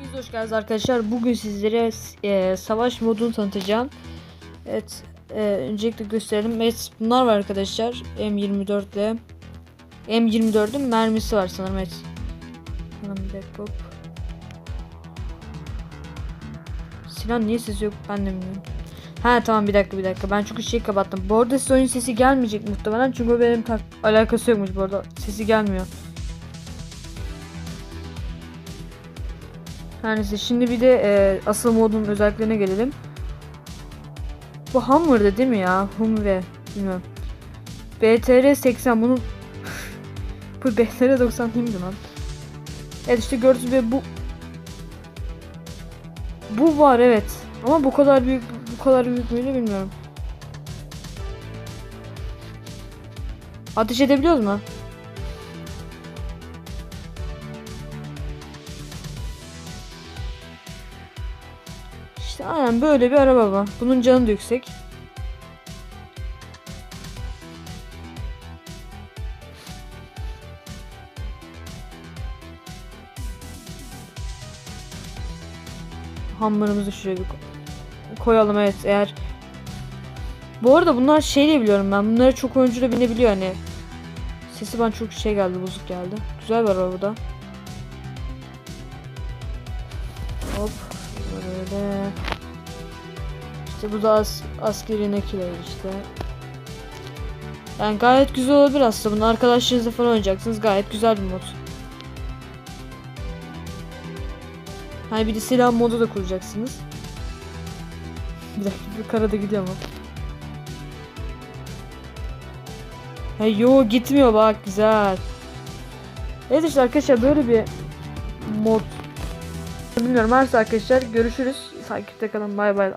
Hepiniz hoş geldiniz arkadaşlar. Bugün sizlere e, savaş modunu tanıtacağım. Evet, e, öncelikle gösterelim. Evet, bunlar var arkadaşlar. M24 ile M24'ün mermisi var sanırım. Evet. Dakika. hop. Silah niye sesi yok ben de bilmiyorum. Ha tamam bir dakika bir dakika. Ben çünkü şey kapattım. Bu arada size oyun sesi gelmeyecek muhtemelen. Çünkü benim alakası yokmuş bu arada. Sesi gelmiyor. Her neyse şimdi bir de e, asıl modun özelliklerine gelelim. Bu Hummer'dı değil mi ya? Humve. Bilmiyorum. BTR 80 bunun bu BTR 90 değil miydi lan? Evet işte gördüğünüz gibi bu bu var evet. Ama bu kadar büyük bu kadar büyük müydü bilmiyorum. Ateş edebiliyoruz mu? İşte aynen böyle bir araba bu. Bunun canı da yüksek. Hamurumuzu şuraya bir ko- koyalım evet eğer. Bu arada bunlar şey diye biliyorum ben. Bunları çok oyuncu da binebiliyor hani. Sesi bana çok şey geldi, bozuk geldi. Güzel bir araba bu da. Hop. Böyle. İşte bu da as askeri nakiler işte. Yani gayet güzel olabilir aslında. Bunu arkadaşlarınızla falan oynayacaksınız. Gayet güzel bir mod. Hani bir de silah modu da kuracaksınız. Bir dakika bir karada gidiyor ama. Ha yo gitmiyor bak güzel. Evet işte arkadaşlar böyle bir mod. Bilmiyorum varsa arkadaşlar görüşürüz. Takipte kalın bay bay.